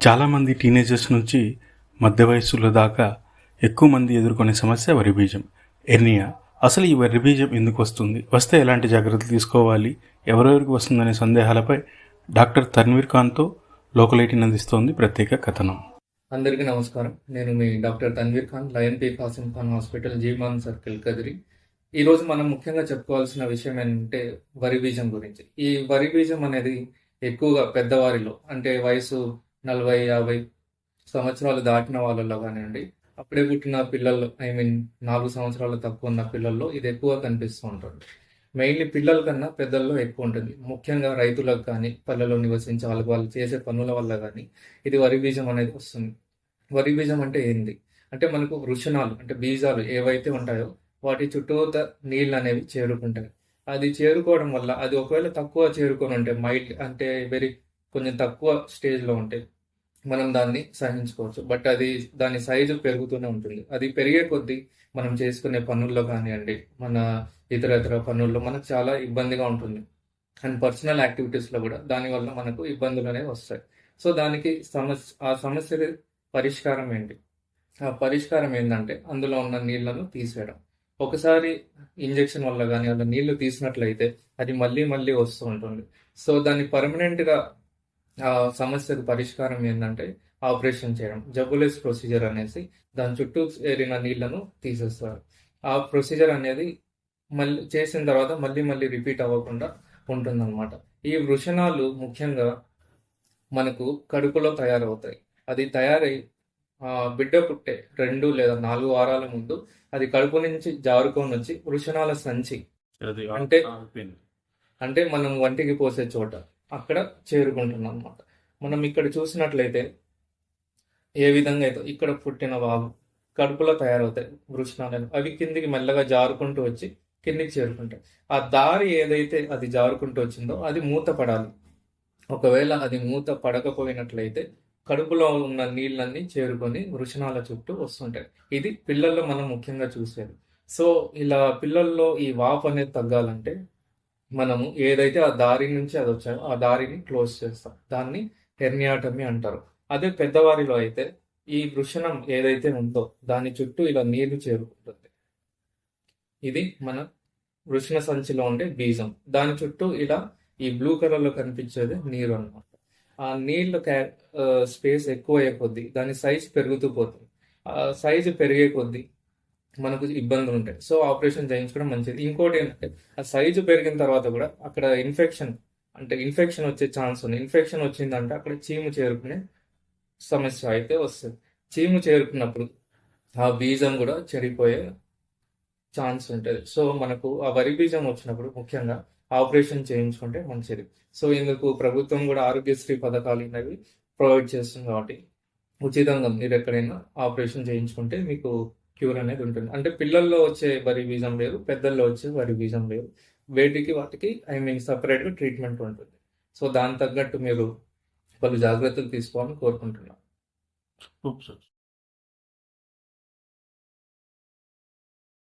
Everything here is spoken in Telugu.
చాలామంది టీనేజర్స్ నుంచి మధ్య వయస్సుల దాకా ఎక్కువ మంది ఎదుర్కొనే సమస్య వరి బీజం. ఎర్నియా అసలు ఈ వరి బీజం ఎందుకు వస్తుంది? వస్తే ఎలాంటి జాగ్రత్తలు తీసుకోవాలి? ఎవరెవరికి వస్తుందనే సందేహాలపై డాక్టర్ తన్వీర్ ఖాన్తో లోకలైటిని అందిస్తోంది ప్రత్యేక కథనం. అందరికీ నమస్కారం. నేను మీ doctor Tanveer Khan lion P Kasim Khan hospital జీమాన్ circle Kadiri. ఈరోజు మనం ముఖ్యంగా చెప్పుకోవాల్సిన విషయం ఏంటంటే వరి బీజం గురించి. ఈ వరి బీజం అనేది ఎక్కువగా పెద్దవారిలో అంటే వయసు నలభై యాభై సంవత్సరాలు దాటిన వాళ్ళలో కానివ్వండి అప్పుడే పుట్టిన పిల్లల్లో ఐ మీన్ నాలుగు సంవత్సరాలు తక్కువ ఉన్న పిల్లల్లో ఇది ఎక్కువ కనిపిస్తూ ఉంటుంది. మెయిన్లీ పిల్లల కన్నా పెద్దల్లో ఎక్కువ ఉంటుంది. ముఖ్యంగా రైతులకు కానీ పల్లెల్లో నివసించే వాళ్ళకి వాళ్ళు చేసే పనుల వల్ల కానీ ఇది వరి బీజం అనేది వస్తుంది. వరి బీజం అంటే ఏంది? అంటే మనకు వృషణాలు అంటే బీజాలు ఏవైతే ఉంటాయో వాటి చుట్టూత నీళ్ళు అనేవి చేరుకుంటాయి. అది చేరుకోవడం వల్ల అది ఒకవేళ తక్కువ చేరుకొని ఉంటే మైల్డ్ అంటే వెరీ కొంచెం తక్కువ స్టేజ్లో ఉంటే మనం దాన్ని సహించుకోవచ్చు. బట్ అది దాని సైజు పెరుగుతూనే ఉంటుంది. అది పెరిగే కొద్దీ మనం చేసుకునే పనుల్లో కానివ్వండి మన ఇతర ఇతర పనుల్లో మనకు చాలా ఇబ్బందిగా ఉంటుంది. అండ్ పర్సనల్ యాక్టివిటీస్లో కూడా దానివల్ల మనకు ఇబ్బందులు అనేవి వస్తాయి. సో దానికి సమస్య ఆ సమస్య పరిష్కారం ఏంటి? ఆ పరిష్కారం ఏంటంటే అందులో ఉన్న నీళ్ళను తీసేయడం. ఒకసారి ఇంజెక్షన్ వల్ల కానీ అలా నీళ్ళు తీసినట్లయితే అది మళ్ళీ మళ్ళీ వస్తూ ఉంటుంది. సో దాన్ని పర్మనెంట్గా సమస్యకు పరిష్కారం ఏంటంటే ఆపరేషన్ చేయడం జబులెస్ ప్రొసీజర్ అనేసి దాని చుట్టూ ఏరిన నీళ్ళను తీసేస్తారు. ఆ ప్రొసీజర్ అనేది మళ్ళీ చేసిన తర్వాత మళ్ళీ మళ్ళీ రిపీట్ అవ్వకుండా ఉంటుందన్నమాట. ఈ వృషణాలు ముఖ్యంగా మనకు కడుపులో తయారవుతాయి. అది తయారై ఆ, బిడ్డ పుట్టే రెండు లేదా నాలుగు వారాల ముందు అది కడుపు నుంచి జారుకొని వచ్చి వృషణాల సంచి అంటే అంటే మనం వంటికి పోసే చోట అక్కడ చేరుకుంటున్నాం అనమాట మనం ఇక్కడ చూసినట్లయితే ఏ విధంగా అయితే ఇక్కడ పుట్టిన బాబు కడుపులో తయారవుతాయి వృషణాలను అవి కిందికి మెల్లగా జారుకుంటూ వచ్చి కిందికి చేరుకుంటాయి. ఆ దారి ఏదైతే అది జారుకుంటూ వచ్చిందో అది మూత పడాలి ఒకవేళ అది మూత పడకపోయినట్లయితే కడుపులో ఉన్న నీళ్ళన్నీ చేరుకొని వృషణాల చుట్టూ వస్తుంటాయి. ఇది పిల్లల్లో మనం ముఖ్యంగా చూసేది. సో ఇలా పిల్లల్లో ఈ వాపు అనేది తగ్గాలంటే మనము ఏదైతే ఆ దారి నుంచి అది వచ్చాయో ఆ దారిని క్లోజ్ చేస్తాం. దాన్ని హెర్నియాటమీ అంటారు. అదే పెద్దవారిలో అయితే ఈ వృషణం ఏదైతే ఉందో దాని చుట్టూ ఇలా నీళ్ళు చేరుకుంటుంది. ఇది మన వృషణ సంచిలో ఉండే బీజం. దాని చుట్టూ ఇలా ఈ బ్లూ కలర్లో కనిపించేది నీరు అన్నమాట. ఆ నీళ్ళు స్పేస్ ఎక్కువ అయ్యే కొద్దీ దాని సైజ్ పెరుగుతూ పోతుంది. ఆ సైజు పెరిగే కొద్దీ మనకు ఇబ్బందులు ఉంటాయి సో ఆపరేషన్ చేయించుకోవడం మంచిది. ఇంకోటి ఏంటంటే ఆ సైజు పెరిగిన తర్వాత కూడా అక్కడ ఇన్ఫెక్షన్ అంటే ఇన్ఫెక్షన్ వచ్చే ఛాన్స్ ఉంది. ఇన్ఫెక్షన్ వచ్చిందంటే అక్కడ చీము చేరుకునే సమస్య అయితే వస్తుంది. చీము చేరుకున్నప్పుడు ఆ బీజం కూడా చెడిపోయే ఛాన్స్ ఉంటుంది. సో మనకు ఆ వరి బీజం వచ్చినప్పుడు ముఖ్యంగా ఆపరేషన్ చేయించుకుంటే మంచిది. సో ఇందుకు ప్రభుత్వం కూడా ఆరోగ్యశ్రీ పథకాలు అనేవి ప్రొవైడ్ చేస్తుంది కాబట్టి ఉచితంగా మీరు ఎక్కడైనా ఆపరేషన్ చేయించుకుంటే మీకు క్యూర్ అనేది ఉంటుంది. అంటే పిల్లల్లో వచ్చే వరి బీజం వేరు పెద్దల్లో వచ్చే వరి బీజం వేరు వేటికి వాటికి ఐ మీన్ సపరేట్గా ట్రీట్మెంట్ ఉంటుంది. సో దాని తగ్గట్టు మీరు పలు జాగ్రత్తలు తీసుకోవాలని కోరుకుంటున్నాను